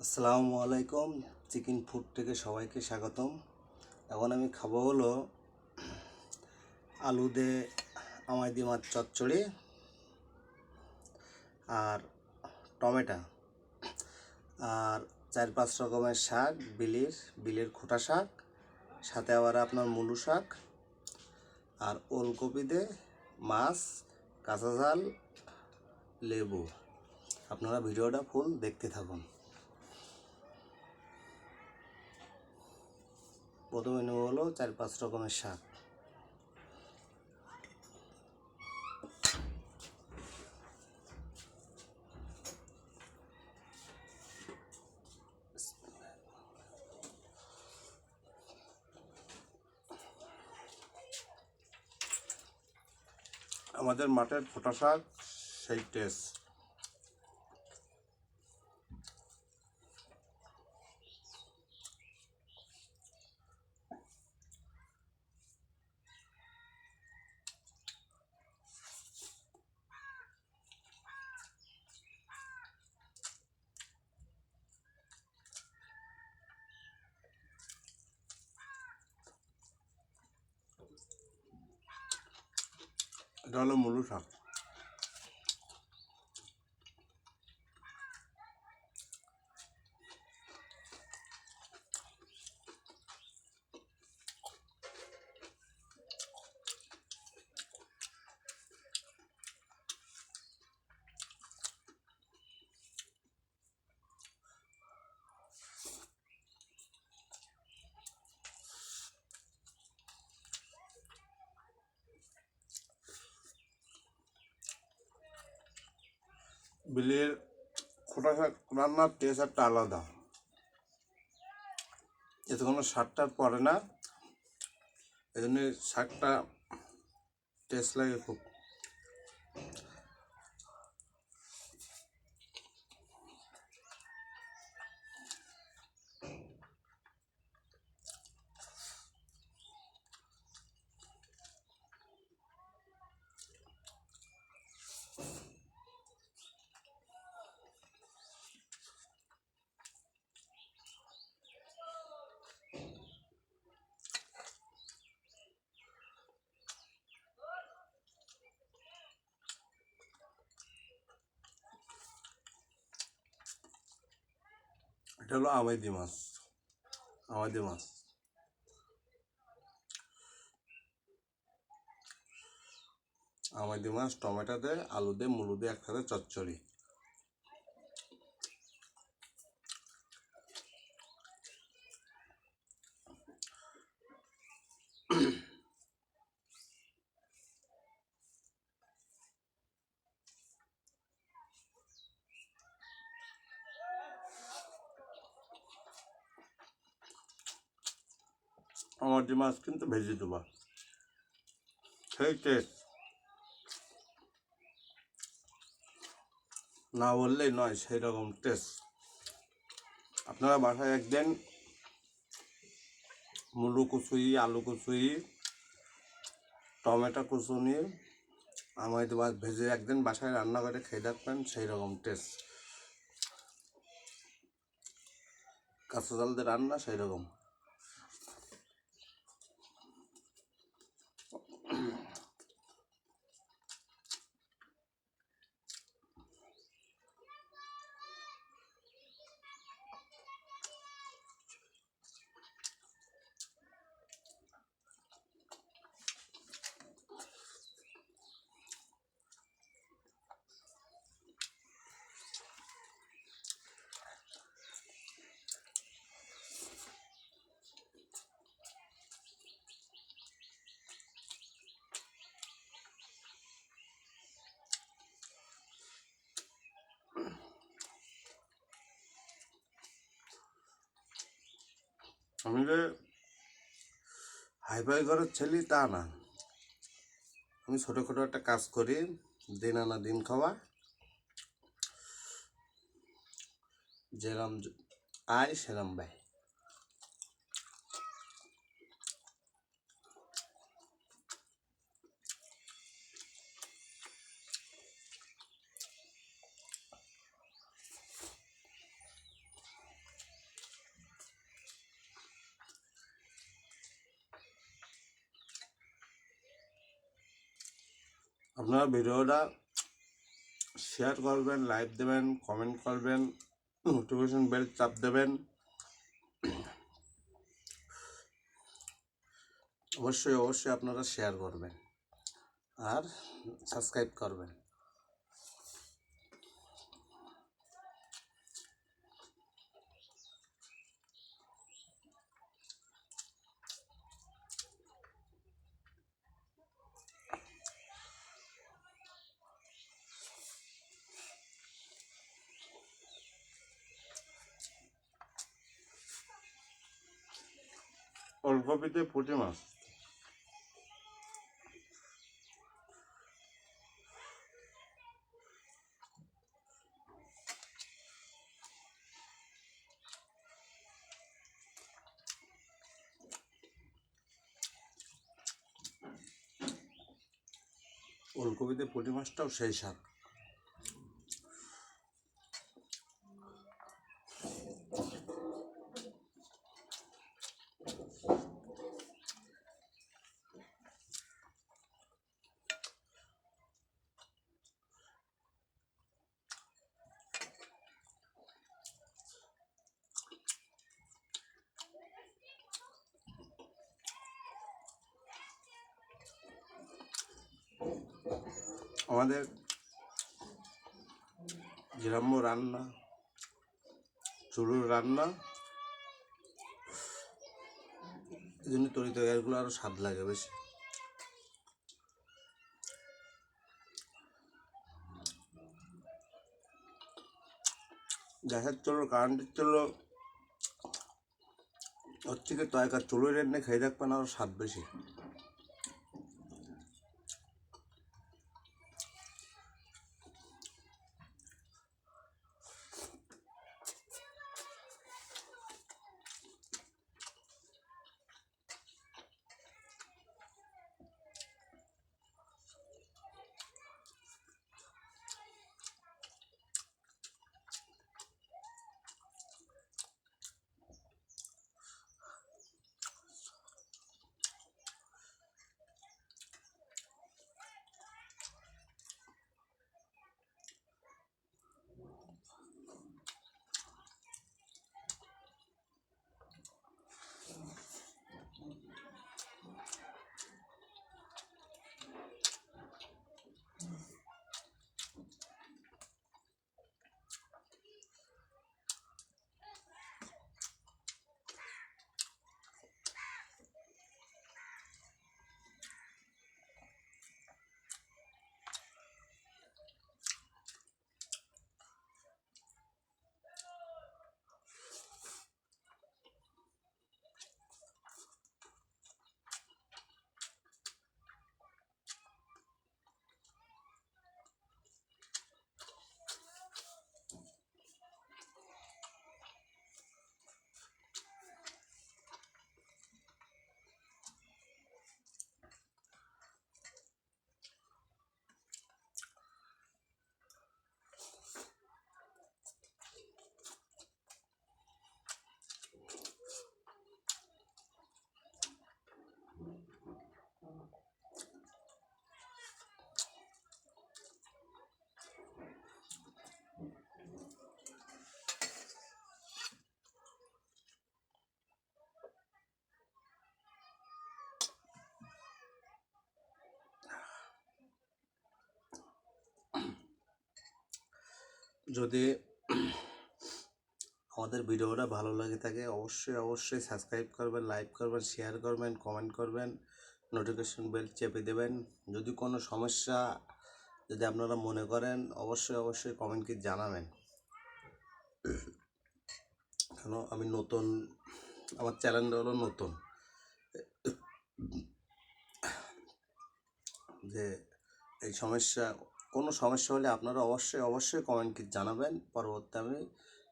আসসালামু আলাইকুম। Chicken food থেকে সবাইকে স্বাগতম। এখন আমি খাব হলো আলু দে আমায় দিয়ে মাছ চচ্চড়ি আর টমেটো। আর চার পাঁচ রকমের শাক, বিলির, বিলের খোটা শাক, সাথে আবার আপনার মুলু শাক। আর ওলকপি দে মাছ, কাঁচা ঝাল, লেবু। আপনারা ভিডিওটা ফুল দেখতে থাকুন। প্রথমে নেব হলো চার পাঁচ রকমের শাক। আমাদের মাঠের ফোটা শাক সেই টেস্ট। এটা হলো মুলু শাক বিলের খোটা শাক রান্নার টেস্ট একটা আলাদা। এতে কোনো শাকটা পড়ে না। এই জন্য শাকটা টেস্ট লাগে খুব। এটা হলো আমাইদি মাছ আমাইদি মাছ আমাইদি মাছ টমেটো দে আলু দে মুলু দিয়ে একসাথে চচ্চড়ি আমার যে মাছ কিন্তু ভেজে দেবা। সেই টেস্ট। না বললেই নয় সেই রকম টেস্ট। আপনারা বাসায় একদিন মুলু কুচুই আলু কুচুই টমেটো কুচুনি আমাদের মাছ ভেজে একদিন বাসায় রান্না করে খেয়ে দেখবেন সেই রকম টেস্ট। কাঁচা জাল দিয়ে রান্না সেই রকম যে হাইফাই ঘরের ছেলে তা না। আমি ছোটো ছোটোখাটো একটা কাজ করি, দিন আনা দিন খাওয়া। যেরম আয়, সেরম ব্যয়। আপনারা ভিডিওটা শেয়ার করবেন লাইক দেবেন কমেন্ট করবেন নোটিফিকেশন বেল চাপ দেবেন। অবশ্যই অবশ্যই আপনারা শেয়ার করবেন আর সাবস্ক্রাইব করবেন। ওলকপিতে পুঁটি মাছ। ওলকপিতে পুঁটি মাছটাও সেই স্বাদ। আমাদের গ্রাম্য রান্না চুলুর রান্না, এই জন্য তরি তরকারিগুলো আরও স্বাদ লাগে বেশি। গ্যাসের চলো, কারেন্টের চলো ওর থেকে তয়কার চুলোর এনে খেয়ে দেখবেন আরও স্বাদ বেশি। যদি আমাদের ভিডিওটা ভালো লাগে থাকে, অবশ্যই অবশ্যই সাবস্ক্রাইব করবেন লাইক করবেন শেয়ার করবেন কমেন্ট করবেন নোটিফিকেশন বেল চেপে দেবেন। যদি কোনো সমস্যা যদি আপনারা মনে করেন, অবশ্যই অবশ্যই কমেন্টকে জানাবেন। কেন? আমি নতুন, আমার চ্যানেলটা হলো নতুন। যে এই সমস্যা কোনো সমস্যা হলে আপনারা অবশ্যই অবশ্যই কমেন্ট জানাবেন। পরবর্তী আমি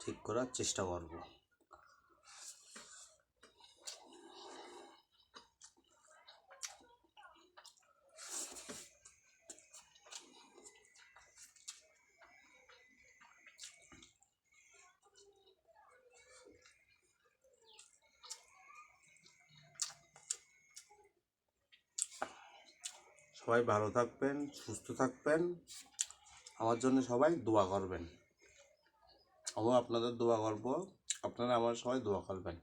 ঠিক করার চেষ্টা করব। সবাই ভালো থাকবেন, সুস্থ থাকবেন। আমার জন্য সবাই দোয়া করবেন। আমিও আপনাদের দোয়া করব। আপনারা আমার সবাই দোয়া করবেন।